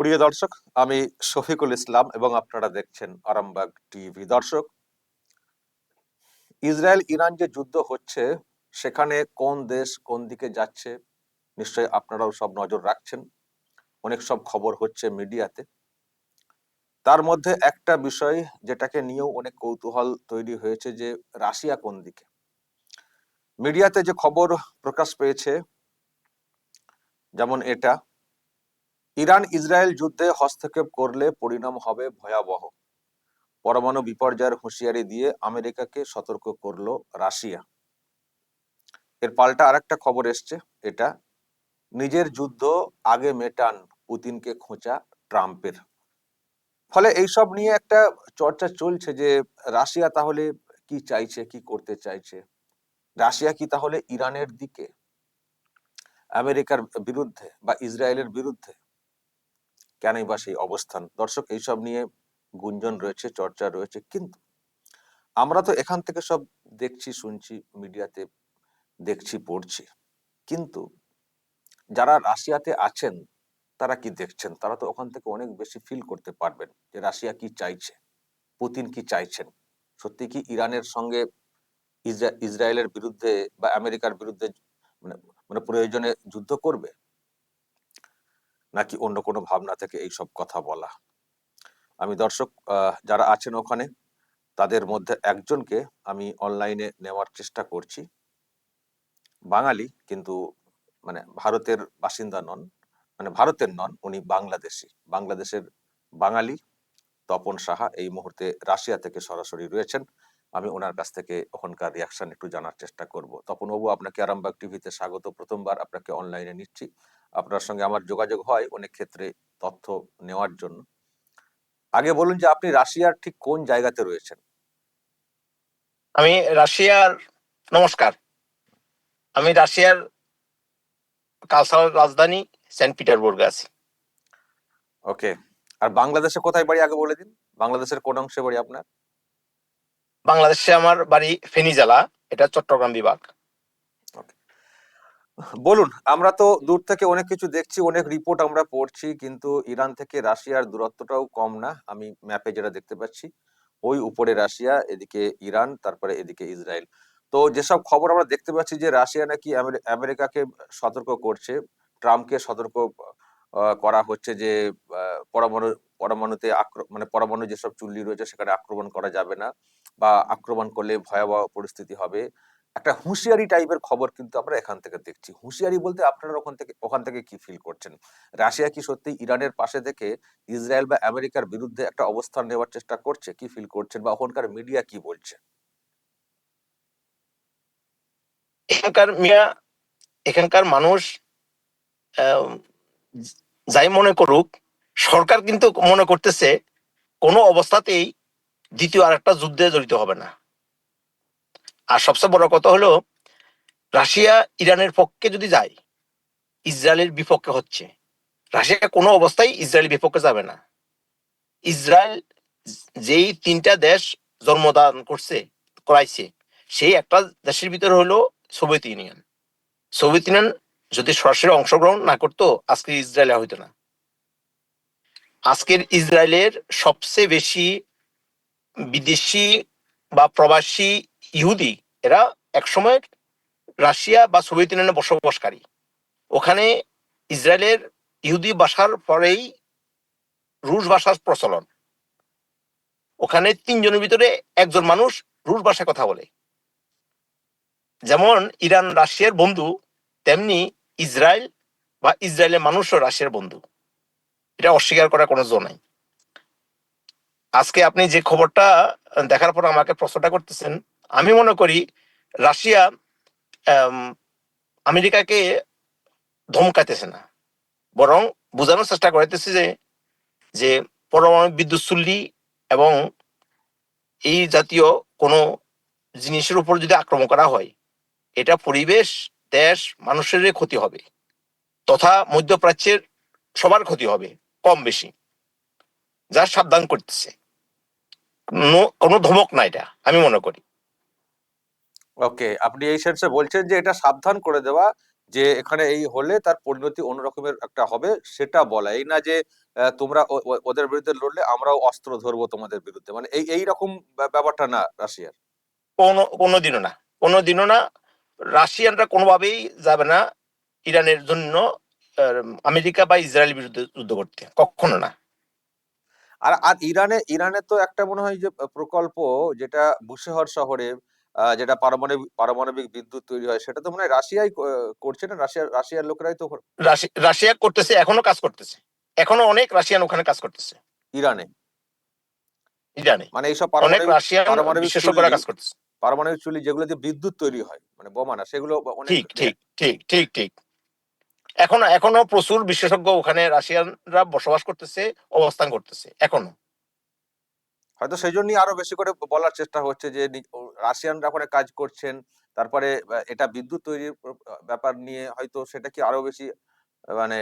প্রিয় দর্শক, আমি শফিকুল ইসলাম এবং আপনারা দেখছেন আরামবাগ টিভি। দর্শক ইসরায়েল ইরান যে যুদ্ধ হচ্ছে, সেখানে কোন দেশ কোন দিকে যাচ্ছে, নিশ্চয়ই আপনারাও সব নজর রাখছেন। অনেক সব খবর হচ্ছে মিডিয়াতে। তার মধ্যে একটা বিষয় যেটাকে নিয়েও অনেক কৌতূহল তৈরি হয়েছে যে রাশিয়া কোন দিকে। মিডিয়াতে যে খবর প্রকাশ পেয়েছে, যেমন এটা ইরান ইসরায়েল যুদ্ধে হস্তক্ষেপ করলে পরিণাম হবে ভয়াবহ। পরমাণু বিপর্যয়ের হুঁশিয়ারি দিয়ে আমেরিকাকে সতর্ক করল রাশিয়া। এর পাল্টা আরেকটা খবর এসছে, এটা নিজের যুদ্ধ আগে মেটান পুতিনকে খোঁচা ট্রাম্পের। ফলে এইসব নিয়ে একটা চর্চা চলছে যে রাশিয়া তাহলে কি চাইছে, কি করতে চাইছে? রাশিয়া কি তাহলে ইরানের দিকে? আমেরিকার বিরুদ্ধে বা ইসরায়েলের বিরুদ্ধে? কেনই বা সেই অবস্থান? দর্শক, এইসব নিয়ে গুঞ্জন রয়েছে, চর্চা রয়েছে, কিন্তু আমরা তো এখান থেকে সব দেখছি, শুনছি, মিডিয়াতে দেখছি, পড়ছি। কিন্তু যারা রাশিয়াতে আছেন, তারা কি দেখছেন? তারা তো ওখান থেকে অনেক বেশি ফিল করতে পারবেন যে রাশিয়া কি চাইছে, পুতিন কি চাইছেন? সত্যি কি ইরানের সঙ্গে ইসরায়েলের বিরুদ্ধে বা আমেরিকার বিরুদ্ধে মানে মানে প্রয়োজনে যুদ্ধ করবে? নাকি অন্য কোনো ভাবনা থেকে এই সব কথা বলা? আমি দর্শক যারা আছেন ওখানে, তাদের মধ্যে একজনকে আমি অনলাইনে নেওয়ার চেষ্টা করছি। বাঙালি কিন্তু মানে ভারতের বাসিন্দা নন মানে ভারতের নন, উনি বাংলাদেশি। বাংলাদেশের বাঙালি তপন সাহা এই মুহূর্তে রাশিয়া থেকে সরাসরি রয়েছেন। আমি ওনার কাছ থেকে ওখানকার রিয়াকশন একটু জানার চেষ্টা করব। তপন বাবু, আপনাকে আরামবাগ টিভিতে স্বাগত। প্রথমবার আপনাকে অনলাইনে নিচ্ছি। আপনার সঙ্গে আমার যোগাযোগ হয় অনেক ক্ষেত্রে তথ্য নেওয়ার জন্য। আগে বলুন যে আপনি রাশিয়ার ঠিক কোন জায়গাতে রয়েছেন? আমি রাশিয়ার নমস্কার। আমি রাশিয়ার কালচারাল রাজধানী সেন্ট পিটারবুর্গে আছি। ওকে আর বাংলাদেশে কোথায় বাড়ি আগে বলে দিন? বাংলাদেশের কোন অংশে বাড়ি আপনার? বাংলাদেশে আমার বাড়ি ফেনী জেলা এটা চট্টগ্রাম বিভাগ। বলুন, আমরা তো দূর থেকে অনেক কিছু দেখছি, অনেক রিপোর্ট আমরা পড়ছি, কিন্তু ইরান থেকে রাশিয়ার দূরত্বটাও কম না। আমি ম্যাপে যেটা দেখতে পাচ্ছি, ওই উপরে রাশিয়া, এদিকে ইরান, তারপরে এদিকে ইসরায়েল। তো যেসব খবর আমরা দেখতে পাচ্ছি যে রাশিয়া নাকি আমেরি- আমেরিকাকে সতর্ক করছে, ট্রাম্পকে সতর্ক করা হচ্ছে যে পরমাণু, পরমাণুতে মানে পরমাণু যেসব চুল্লি রয়েছে, সেখানে আক্রমণ করা যাবে না, বা আক্রমণ করলে ভয়াবহ পরিস্থিতি হবে। একটা হুঁশিয়ারি টাইপের খবর কিন্তু আমরা এখান থেকে দেখছি। হুঁশিয়ারি বলতে আপনারা ওখান থেকে ওখান থেকে কি ফিল করছেন? রাশিয়া কি সত্যি ইরানের পাশে থেকে ইসরায়েল বা আমেরিকার বিরুদ্ধে একটা অবস্থান নেওয়ার চেষ্টা করছে? কি ফিল করছেন বা ওখানকার মিডিয়া কি বলছে? এখানকার মিয়া এখানকার মানুষ যাই মনে করুক, সরকার কিন্তু মনে করতেছে কোনো অবস্থাতেই দ্বিতীয় আরেকটা যুদ্ধে জড়িত হবে না। আর সবচেয়ে বড় কথা হলো, রাশিয়া ইরানের পক্ষে যদি যায়, ইসরায়েলের বিপক্ষে হচ্ছে। রাশিয়া কোনো অবস্থায় ইসরায়েলের বিপক্ষে যাবে না। ইসরায়েল যেই তিনটা দেশ জন্মদান করছে, করাইছে, সেই একটা দেশের ভিতরে হলো সোভিয়েত ইউনিয়ন। সোভিয়েত ইউনিয়ন যদি সরাসরি অংশগ্রহণ না করতো, আজকে ইসরায়েলে হইতো না। আজকের ইসরায়েলের সবচেয়ে বেশি বিদেশি বা প্রবাসী ইহুদি এরা একসময় রাশিয়া বা সোভিয়েত ইউনিয়নে বসবাসকারী। ওখানে ইসরায়েলের ইহুদি ভাষার পরেই রুশ ভাষার প্রচলন। ওখানে তিনজনের ভিতরে একজন মানুষ রুশ ভাষায় কথা বলে। যেমন ইরান রাশিয়ার বন্ধু, তেমনি ইসরায়েল বা ইসরায়েলের মানুষও রাশিয়ার বন্ধু। এটা অস্বীকার করার কোনো জো নাই। আজকে আপনি যে খবরটা দেখার পর আমাকে প্রশ্নটা করতেছেন আমি মনে করি রাশিয়া আম, আমেরিকাকে ধমকাইতেছে না। বরং বোঝানোর চেষ্টা করাইতেছে যে যে পরমাণু বিদ্যুৎ চুল্লি এবং এই জাতীয় কোনো জিনিসের উপর যদি আক্রমণ করা হয় এটা পরিবেশ দেশ মানুষের ক্ষতি হবে তথা মধ্যপ্রাচ্যের সবার ক্ষতি হবে কম বেশি। যা সাবধান করতেছে। কোনো ধমক না এটা আমি মনে করি। ওকে আপনি এই সেন্সে বলছেন যে এটা সাবধান করে দেওয়া যে এখানে এই হলে তার পরিণতি অন্যরকমের একটা হবে সেটা বলা। এই না যে তোমরা ওদের বিরুদ্ধে লড়লে আমরাও অস্ত্র ধরবো তোমাদের বিরুদ্ধে। মানে এই এই রকম ব্যাপারটা না রাশিয়ার। কোনো কোনোদিনও না। কোনোদিনও না। রাশিয়ানরা কোনোভাবেই যাবে না ইরানের জন্য আমেরিকা বা ইসরায়েলের বিরুদ্ধে যুদ্ধ করতে। কখনো না। আর আর ইরানে ইরানে তো একটা মনে হয় যে প্রকল্প যেটা বুশেহর শহরে আহ, যেটা পারমাণবিক পারমাণবিক বিদ্যুৎ তৈরি হয় সেটা তো মনে হয় রাশিয়াই করছে না? রাশিয়ার রাশিয়ার লোকেরাই তো রাশিয়া করতেছে এখনও কাজ করতেছে। এখনও অনেক রাশিয়ান ওখানে কাজ করতেছে। ইরানে। ইরানে। মানে এইসব পারমাণবিক রাশিয়ান পারমাণবিক বিশেষজ্ঞরা কাজ করতেছে। পারমাণবিক চুল্লি যেগুলো দিয়ে বিদ্যুৎ তৈরি হয় মানে বোমা না সেগুলো অনেক ঠিক ঠিক ঠিক ঠিক ঠিক। এখনও এখনও প্রচুর বিশেষজ্ঞ ওখানে রাশিয়ানরা বসবাস করতেছে অবস্থান করতেছে এখনও। হয়তো সেই জন্যই আরও বেশি করে বলার চেষ্টা হচ্ছে যে রাশিয়ানরা ওখানে কাজ করছেন, তারপরে এটা বিদ্যুৎ তৈরির ব্যাপার নিয়ে হয়তো সেটা কি আরও বেশি মানে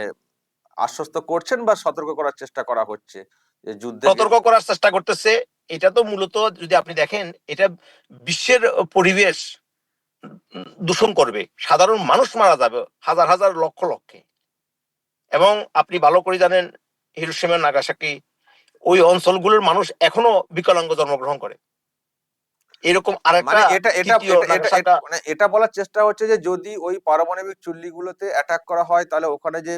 আশ্বস্ত করছেন বা সতর্ক করার চেষ্টা করা হচ্ছে যে যুদ্ধে সতর্ক করার চেষ্টা করতেছে। এটা তো মূলত যদি আপনি দেখেন, এটা বিশ্বের পরিবেশ দূষণ করবে। সাধারণ মানুষ মারা যাবে হাজার হাজার লক্ষ, লক্ষে। এবং আপনি ভালো করে জানেন হিরোসীমা নাগাসাকি ওই অঞ্চলগুলোর মানুষ এখনও বিকলাঙ্গ জন্মগ্রহণ করে। এরকম আরেকটা মানে এটা এটা এটা- এটা মানে এটা বলার চেষ্টা হচ্ছে যে যদি ওই পারমাণবিক চুল্লিগুলোতে অ্যাটাক করা হয় তাহলে ওখানে যে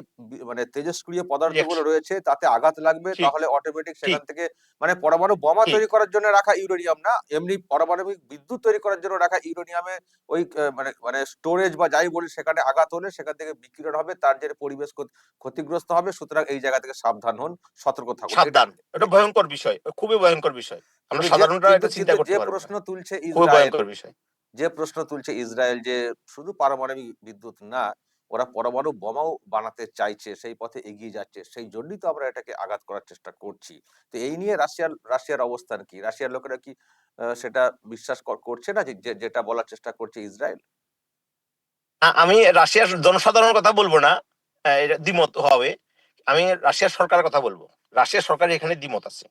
মানে তেজস্ক্রিয় পদার্থগুলো রয়েছে তাতে আঘাত লাগবে তাহলে অটোমেটিক সেখান থেকে মানে পরমাণু বোমা তৈরি করার জন্য রাখা ইউরেনিয়াম না এমনি পারমাণবিক বিদ্যুৎ তৈরি করার জন্য রাখা ইউরেনিয়ামে ওই মানে মানে স্টোরেজ বা যাই বলি সেখানে আঘাত হলে সেখান থেকে বিকিরণ হবে তার যে পরিবেশ ক্ষতিগ্রস্ত হবে সুতরাং এই জায়গা থেকে সাবধান হন সতর্ক থাকুন। সাবধান। এটা ভয়ঙ্কর বিষয় খুবই ভয়ঙ্কর বিষয়। আমরা সাধারণরা এটা চিন্তা করতে পারব প্রশ্ন তুলছে ইসরায়েল। যে প্রশ্ন তুলছে ইসরায়েল যে শুধু পারমাণবিক বিদ্যুৎ না ওরা পরমাণু বোমাও বানাতে চাইছে সেই পথে এগিয়ে যাচ্ছে সেই জন্যই তো আমরা এটাকে আঘাত করার চেষ্টা করছি। তো এই নিয়ে রাশিয়ার রাশিয়ার অবস্থান কি? রাশিয়ার লোকেরা কি সেটা বিশ্বাস করছে না যেটা বলার চেষ্টা করছে ইসরায়েল? আমি রাশিয়ার জনসাধারণের কথা বলব না দ্বিমত হবে। আমি রাশিয়ার সরকারের কথা বলব। রাশিয়ার সরকার এখানে দ্বিমত আছে।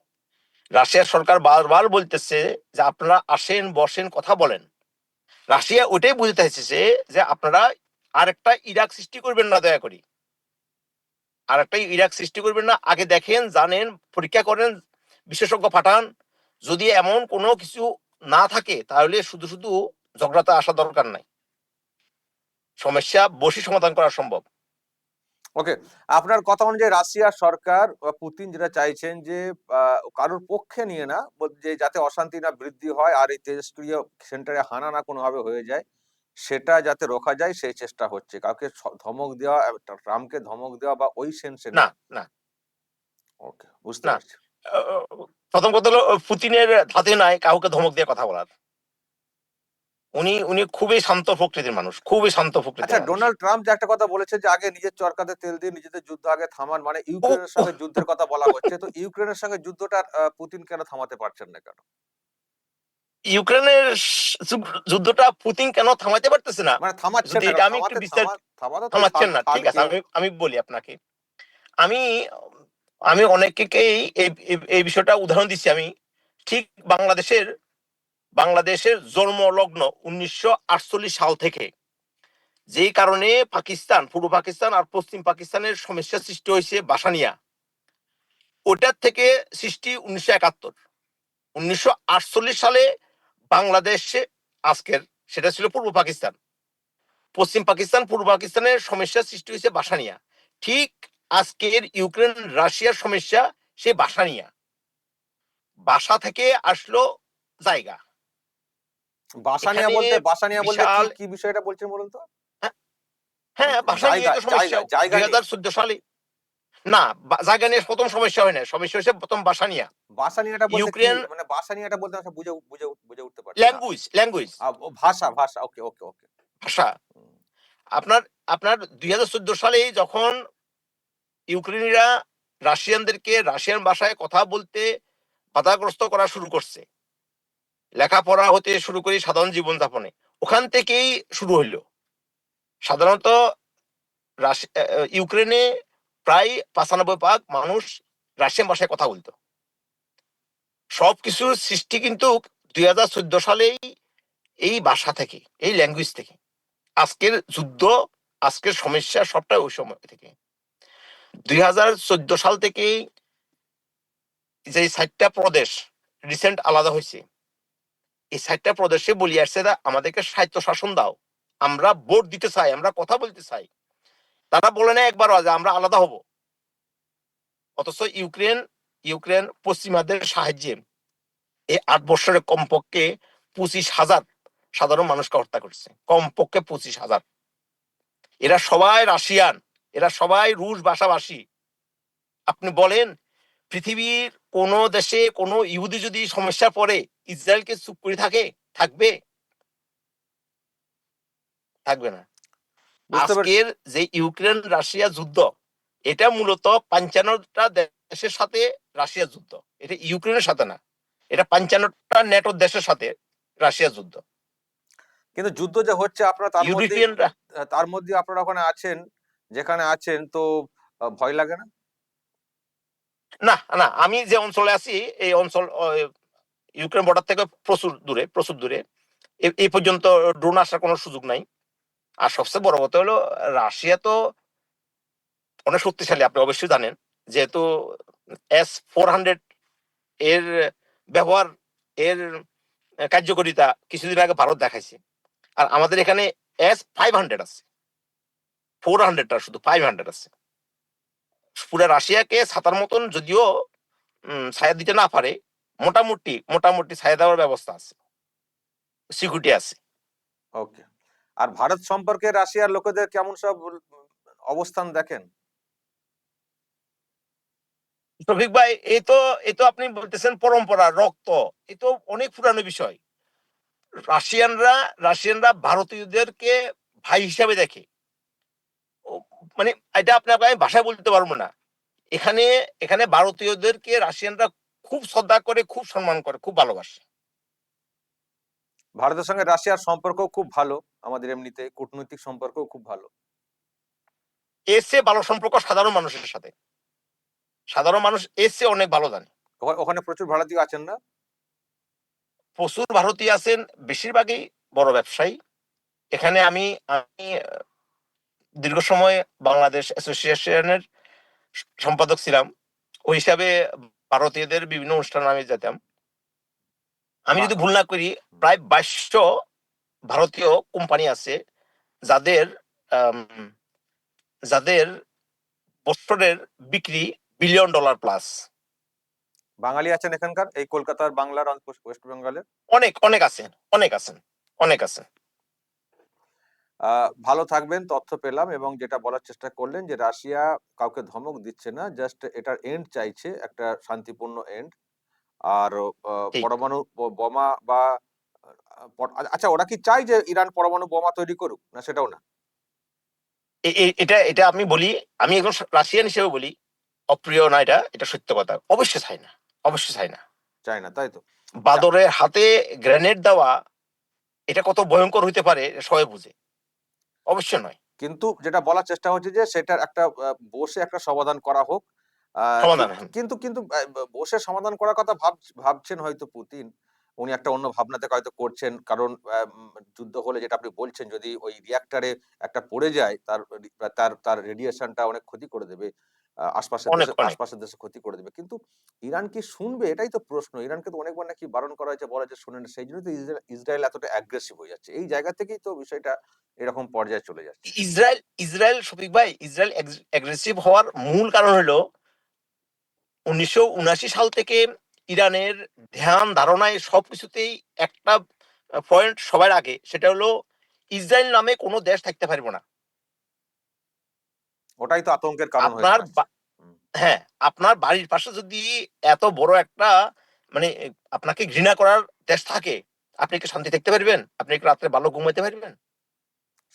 রাশিয়ার সরকার বারবার বলতেছে যে আপনারা আসেন, বসেন, কথা বলেন। রাশিয়া ওইটাই বুঝতে চাইছে যে আপনারা আরেকটা ইরাক সৃষ্টি করবেন না, দয়া করি। আরেকটা ইরাক সৃষ্টি করবেন না, আগে দেখেন, জানেন, পরীক্ষা করেন, বিশেষজ্ঞ পাঠান। যদি এমন কোনো কিছু না থাকে, তাহলে শুধু শুধু ঝগড়াতে আসা দরকার নাই। সমস্যা বসে সমাধান করা সম্ভব। ওকে আপনার কথা অনুযায়ী রাশিয়ার সরকার বা পুতিন যেটা চাইছেন যে আহ, কারোর পক্ষে নিয়ে না যে যাতে অশান্তি না বৃদ্ধি হয় আর এই তেজস্ক্রিয় সেন্টারে হানা না কোনোভাবে হয়ে যায় সেটা যাতে রোখা যায় সেই চেষ্টা হচ্ছে। কাউকে ধমক দেওয়া ট্রাম্পকে ধমক দেওয়া বা ওই সেন্সে না না। ওকে বুঝতে পারছি। প্রথম কথা হলো পুতিনের ধাতে নাই কাউকে ধমক দিয়ে কথা বলার। উনি উনি খুবই শান্ত প্রকৃতির মানুষ খুবই শান্ত আচ্ছা প্রকৃতির মানুষ। ডোনাল্ড ট্রাম্প যে একটা কথা বলেছে যে আগে নিজের চরকাতে তেল দিয়ে নিজেদের যুদ্ধ আগে থামান মানে ইউক্রেনের সঙ্গে যুদ্ধের কথা বলা হচ্ছে তো ইউক্রেনের সঙ্গে যুদ্ধটা পুতিন কেন থামাতে পারছেন না কেন? ইউক্রেনের যুদ্ধটা পুতিন কেন থামাতে পারতেছে না? মানে থামাচ্ছে না আমি একটু বিস্তারিত- থামাচ্ছেন না ঠিক আছে আমি আমি বলি আপনাকে। আমি আমি অনেককেই এই- এই বিষয়টা উদাহরণ দিচ্ছি আমি। ঠিক বাংলাদেশের বাংলাদেশের জন্মলগ্ন উনিশশো আটচল্লিশ সাল থেকে। যেই কারণে পাকিস্তান, পূর্ব পাকিস্তান আর পশ্চিম পাকিস্তানের সমস্যা সৃষ্টি হয়েছে বাসানিয়া। ওটার থেকে সৃষ্টি উনিশশো একাত্তর। উনিশশো সালে বাংলাদেশে আজকের, সেটা ছিল পূর্ব পাকিস্তান। পশ্চিম পাকিস্তান, পূর্ব পাকিস্তানের সমস্যা সৃষ্টি হয়েছে বাসানিয়া। ঠিক আজকের ইউক্রেন, রাশিয়ার সমস্যা, সে বাসানিয়া। বাসা থেকে আসলো জায়গা। বাসানিয়া বলতে বাসানিয়া বলতে কি- বিষয়টা বলছেন বলুন তো? হ্যাঁ। বাসা নিয়ে তো সমস্যা। দুই হাজার চোদ্দ সালে। না জায়গা নিয়ে প্রথম সমস্যা হয় না। সমস্যা হয়েছে প্রথম বাসা নিয়ে। কি ইউক্রেন- মানে বাসানিয়াটা বলতে আমি বুঝে বুঝে বুঝে উঠতে পারছি না। ল্যাঙ্গুয়েজ ল্যাঙ্গুয়েজ ভাষা ভাষা। ওকে ওকে ওকে। ভাষা। আপনার আপনার দুই হাজার চোদ্দ সালে যখন ইউক্রেনিরা রাশিয়ানদেরকে রাশিয়ান ভাষায় কথা বলতে বাধাগ্রস্ত করা শুরু করছে লেখাপড়া হতে শুরু করে সাধারণ জীবনযাপনে। ওখান থেকেই শুরু হইল। সাধারণত ইউক্রেনে প্রায় পাঁচানব্বই ভাগ মানুষ রাশিয়ান ভাষায় কথা বলতো। সবকিছুর সৃষ্টি কিন্তু দুই হাজার চোদ্দ সালেই এই ভাষা থেকে, এই ল্যাঙ্গুয়েজ থেকে। আজকের যুদ্ধ, আজকের সমস্যা সবটাই ওই সময় থেকে। দুই হাজার চোদ্দ সাল থেকেই যে ষাটটা প্রদেশ রিসেন্ট আলাদা হয়েছে এই ষাটটা প্রদেশে বলি আসছে "দা, আমাদেরকে সাহিত্য শাসন দাও। আমরা ভোট দিতে চাই আমরা কথা বলতে চাই। তারা বলে না একবারও যে আমরা আলাদা হব। অথচ ইউক্রেন ইউক্রেন পশ্চিমাদের সাহায্যে এই আট বছরে কমপক্ষে পঁচিশ হাজার সাধারণ মানুষকে হত্যা করেছে। কমপক্ষে পঁচিশ হাজার। এরা সবাই রাশিয়ান এরা সবাই রুশ ভাষাভাষী। আপনি বলেন পৃথিবীর কোন দেশে কোন ইহুদি যদি সমস্যা পড়ে ইসরায়েলকে চুপ করে থাকে থাকবে? থাকবে না। আজকের যে ইউক্রেন রাশিয়া যুদ্ধ এটা মূলত পঞ্চান্নটা দেশের সাথে রাশিয়া যুদ্ধ। এটা ইউক্রেনের সাথে না এটা পঞ্চান্নটা নেটো দেশের সাথে রাশিয়া যুদ্ধ। কিন্তু যুদ্ধ যে হচ্ছে আপনারা তার মধ্যে তার মধ্যে আপনারা ওখানে আছেন যেখানে আছেন তো ভয় লাগে না? না না আমি যে অঞ্চলে আছি এই অঞ্চল ইউক্রেন বর্ডার থেকে প্রচুর দূরে প্রচুর দূরে। এই পর্যন্ত ড্রোন আসার কোনো সুযোগ নাই। আর সবচেয়ে বড় কথা হলো, রাশিয়া তো অনেক শক্তিশালী, আপনি অবশ্যই জানেন। যেহেতু এস ফোর হান্ড্রেড এর ব্যবহার, এর কার্যকারিতা কিছুদিন আগে ভারত দেখাইছে। আর আমাদের এখানে এস ফাইভ হান্ড্রেড আছে। ফোর হান্ড্রেডটা শুধু ফাইভ হান্ড্রেড আছে। পুরো রাশিয়াকে ছাতার মতন যদিও ছায়া দিতে না পারে মোটামুটি মোটামুটি ছায়া দেওয়ার ব্যবস্থা আছে। সিকিউরিটি আছে। ওকে। আর ভারত সম্পর্কে রাশিয়ার লোকেদের কেমন সব অবস্থান দেখেন? শফিক ভাই এই তো এই তো আপনি বলতেছেন পরম্পরা রক্ত এই তো অনেক পুরানো বিষয়। রাশিয়ানরা রাশিয়ানরা ভারতীয়দেরকে ভাই হিসাবে দেখে। মানে এটা আপনাকে আমি ভাষায় বলতে পারব না। এখানে এখানে ভারতীয়দেরকে রাশিয়ানরা খুব শ্রদ্ধা করে খুব সম্মান করে খুব ভালোবাসে। ভারতের সঙ্গে রাশিয়ার সম্পর্ক খুব ভালো আমাদের এমনিতে কূটনৈতিক সম্পর্ক খুব ভালো। চেয়ে ভালো সম্পর্ক সাধারণ মানুষের সাথে। সাধারণ মানুষ চেয়ে অনেক ভালো জানে। ওখানে প্রচুর ভারতীয় আছেন না? প্রচুর ভারতীয় আছেন বেশিরভাগই বড় ব্যবসায়ী। এখানে আমি আমি দীর্ঘ সময় বাংলাদেশ অ্যাসোসিয়েশনের সম্পাদক ছিলাম। ওই হিসাবে ভারতীয়দের বিভিন্ন অনুষ্ঠানে আমি যেতাম। আমি যদি ভুল না করি প্রায় বাইশশো ভারতীয় কোম্পানি আছে যাদের যাদের বছরের বিক্রি বিলিয়ন ডলার প্লাস। বাঙালি আছেন এখানকার? এই কলকাতার বাংলার ওয়েস্ট বেঙ্গলের? অনেক অনেক আছেন অনেক আছেন অনেক আছেন। ভালো থাকবেন তথ্য পেলাম এবং যেটা বলার চেষ্টা করলেন যে রাশিয়া কাউকে ধমক দিচ্ছে না জাস্ট এটার এন্ড চাইছে একটা শান্তিপূর্ণ এন্ড আর পরমাণু বোমা বা আচ্ছা ওরা কি চাই যে ইরান পরমাণু বোমা তৈরি করুক না সেটাও না? এটা এটা আমি বলি আমি এখন রাশিয়ান হিসেবে বলি অপ্রিয় না এটা এটা সত্য কথা অবশ্যই চাই না অবশ্যই চাই না। চাই না তাই তো। বাদরের হাতে গ্রেনেড দেওয়া এটা কত ভয়ঙ্কর হইতে পারে সবাই বুঝে। অবশ্যই নয়। কিন্তু যেটা বলার চেষ্টা হচ্ছে যে সেটার একটা বসে একটা সমাধান করা হোক। হ্যাঁ। কিন্তু কিন্তু বসে সমাধান করার কথা ভাব ভাবছেন হয়তো পুতিন। উনি একটা অন্য ভাবনাতে হয়তো করছেন। কারণ যুদ্ধ হলে যেটা আপনি বলছেন যদি ওই রিয়াক্টারে একটা পড়ে যায় তার তার তার রেডিয়েশনটা অনেক ক্ষতি করে দেবে। আশপাশের। আশপাশের দেশে ক্ষতি করে দেবে। কিন্তু ইরান কি শুনবে? এটাই তো প্রশ্ন। ইরানকে তো অনেকবার নাকি বারণ করা হয়েছে বলা শুনে না। সেই জন্য তো ইসরায়েল- এতটা অ্যাগ্রেসিভ হয়ে যাচ্ছে। এই জায়গা থেকেই তো বিষয়টা এরকম পর্যায়ে চলে যাচ্ছে। ইসরায়েল ইসরায়েল শফিক ভাই ইসরায়েল অ্যাগ্রেসিভ হওয়ার মূল কারণ হলো উনিশশো উনাশি সাল থেকে ইরানের ধ্যান ধারণায় সবকিছুতেই একটা পয়েন্ট সবার আগে সেটা হলো ইসরায়েল নামে কোনো দেশ থাকতে পারবে না। ওটাই তো আতঙ্কের কারণ আপনার। হ্যাঁ আপনার বাড়ির পাশে যদি এত বড় একটা মানে আপনাকে ঘৃণা করার দেশ থাকে আপনি কি শান্তি থাকতে পারবেন? আপনি কি রাত্রে ভালো ঘুমাইতে পারবেন?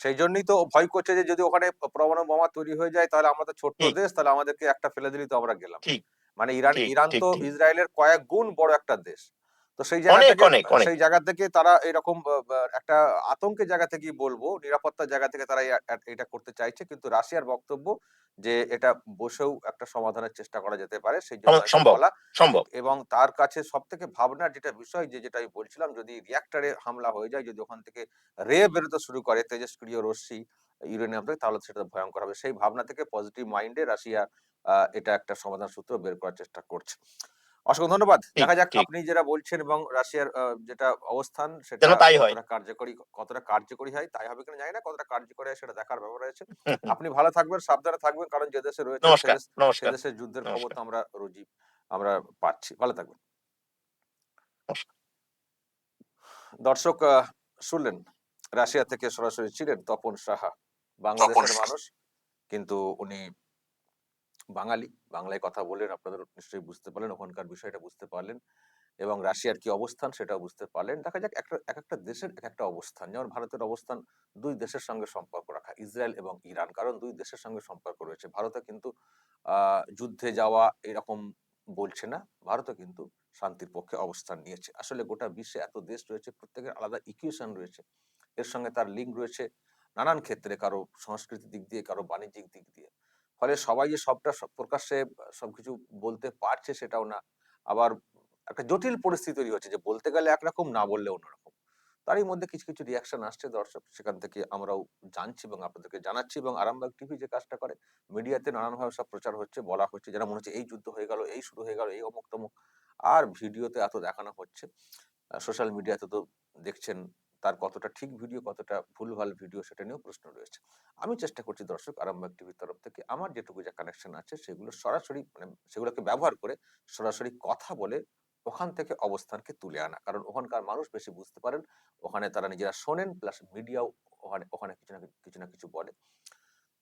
সেই জন্যই তো ভয় করছে যে যদি ওখানে পরমাণু বোমা তৈরি হয়ে যায় তাহলে আমরা তো ছোট্ট দেশ তাহলে আমাদেরকে একটা ফেলে দিলেই তো আমরা গেলাম। মানে ইরান ইরান তো ইসরায়েলের কয়েক গুণ বড় একটা দেশ। তো সেই জায়গা থেকে। সেই জায়গা থেকে তারা এরকম একটা আতঙ্কের জায়গা থেকেই বলব নিরাপত্তার জায়গা থেকে তারা এটা করতে চাইছে কিন্তু রাশিয়ার বক্তব্য যে এটা বসেও একটা সমাধানের চেষ্টা করা যেতে পারে সেই জন্য সম্ভব। সম্ভব এবং তার কাছে সব থেকে ভাবনার যেটা বিষয় যে যেটা আমি বলছিলাম যদি রিয়াক্টারে হামলা হয়ে যায় যদি ওখান থেকে রে বেরোতে শুরু করে তেজস্ক্রিয় রশ্মি ইউরেনিয়াম থেকে তাহলে সেটা ভয়ঙ্কর হবে সেই ভাবনা থেকে পজিটিভ মাইন্ডে রাশিয়া আহ, এটা একটা সমাধান সূত্র বের করার চেষ্টা করছে অসংখ্য ধন্যবাদ। দেখা যাক আপনি যেটা বলছেন এবং রাশিয়ার যেটা অবস্থান সেটা তাই হয়। কার্যকরী কতটা কার্যকরী হয় তাই হবে কিনা জানি না কতটা কার্যকরী হয় সেটা দেখার ব্যাপার রয়েছে। আপনি ভালো থাকবেন সাবধানে থাকবেন কারণ যে দেশে রয়েছে সে দেশের যুদ্ধের খবর তো আমরা রোজই আমরা পাচ্ছি। ভালো থাকবেন। দর্শক আহ, শুনলেন রাশিয়া থেকে সরাসরি ছিলেন তপন সাহা বাংলাদেশের মানুষ কিন্তু উনি বাঙালি। বাংলায় কথা বললেন আপনাদের নিশ্চয়ই বুঝতে পারলেন, ওখানকার বিষয়টা বুঝতে পারলেন এবং রাশিয়ার কি অবস্থান সেটাও বুঝতে পারলেন। দেখা যাক, একটা এক একটা দেশের এক একটা অবস্থান। যেমন ভারতের অবস্থান, দুই দেশের সঙ্গে সম্পর্ক রাখা, ইসরায়েল এবং ইরান। কারণ দুই দেশের সঙ্গে সম্পর্ক রয়েছে। ভারতে কিন্তু যুদ্ধে যাওয়া এরকম বলছে না। ভারতও কিন্তু শান্তির পক্ষে অবস্থান নিয়েছে। আসলে গোটা বিশ্বে এত দেশ রয়েছে, প্রত্যেকের আলাদা ইকুয়েশন রয়েছে। এর সঙ্গে তার লিঙ্ক রয়েছে নানান ক্ষেত্রে, কারও সংস্কৃতির দিক দিয়ে, কারও বাণিজ্যিক দিক দিয়ে। ফলে সবাই যে সবটা সব প্রকাশ্যে সবকিছু বলতে পারছে সেটাও না। আবার একটা জটিল পরিস্থিতি তৈরি হচ্ছে যে বলতে গেলে একরকম, না বললে অন্যরকম। তারই মধ্যে কিছু কিছু রিয়াকশন আসছে দর্শক। সেখান থেকে আমরাও জানছি এবং আপনাদেরকে জানাচ্ছি এবং আরামবাগ টিভি যে কাজটা করে, মিডিয়াতে নানানভাবে সব প্রচার হচ্ছে, বলা হচ্ছে যেন মনে হচ্ছে এই যুদ্ধ হয়ে গেল, এই শুরু হয়ে গেল, এই অমুক তমুক আর ভিডিওতে এত দেখানো হচ্ছে। সোশ্যাল মিডিয়াতে তো দেখছেন তার কতটা ঠিক ভিডিও, কতটা ভুলভাল ভিডিও সেটা নিয়েও প্রশ্ন রয়েছে। আমি চেষ্টা করছি দর্শক আরামবাগ টিভির তরফ থেকে, আমার যেটুকু যা কানেকশন আছে সেগুলো সরাসরি মানে সেগুলোকে ব্যবহার করে সরাসরি কথা বলে ওখান থেকে অবস্থানকে তুলে আনা। কারণ ওখানকার মানুষ বেশি বুঝতে পারেন, ওখানে তারা নিজেরা শোনেন প্লাস মিডিয়াও ওখানে ওখানে কিছু না কিছু না কিছু বলে।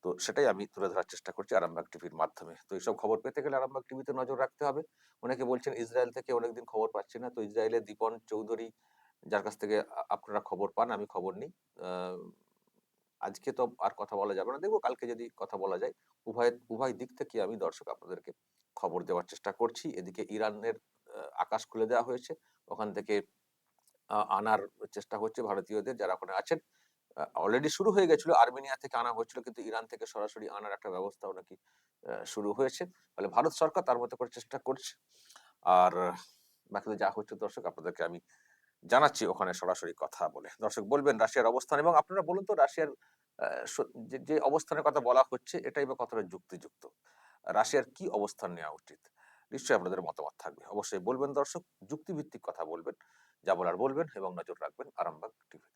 তো সেটাই আমি তুলে ধরার চেষ্টা করছি আরামবাগ টিভির মাধ্যমে। তো এইসব খবর পেতে গেলে আরামবাগ টিভিতে নজর রাখতে হবে। অনেকে বলছেন, ইসরায়েল থেকে অনেকদিন খবর পাচ্ছি না। তো ইসরায়েলের দীপন চৌধুরী যার কাছ থেকে আপনারা খবর পান, আমি খবর নিই। আজকে তো আর কথা বলা যাবে না। দেখব কালকে যদি কথা বলা যায়, উভয় উভয় দিক থেকে আমি দর্শক আপনাদেরকে খবর দেওয়ার চেষ্টা করছি। এদিকে ইরানের আকাশ খুলে দেওয়া হয়েছে। ওখান থেকে আনার চেষ্টা হচ্ছে ভারতীয়দের যারা ওখানে আছেন। অলরেডি শুরু হয়ে গেছিল, আর্মেনিয়া থেকে আনা হয়েছিল, কিন্তু ইরান থেকে সরাসরি আনার একটা ব্যবস্থাও নাকি শুরু হয়েছে। ফলে ভারত সরকার তার মতো করে চেষ্টা করছে। আর বাকিতে যা হচ্ছে দর্শক, আপনাদেরকে আমি জানাচ্ছি ওখানে সরাসরি কথা বলে। দর্শক বলবেন রাশিয়ার অবস্থান এবং আপনারা বলুন তো রাশিয়ার যে- অবস্থানের কথা বলা হচ্ছে এটাই বা কতটা যুক্তিযুক্ত? রাশিয়ার কি অবস্থান নেওয়া উচিত? নিশ্চয়ই আপনাদের মতামত থাকবে। অবশ্যই বলবেন দর্শক, যুক্তিভিত্তিক কথা বলবেন। যা বলার বলবেন এবং নজর রাখবেন আরামবাগ টিভিতে।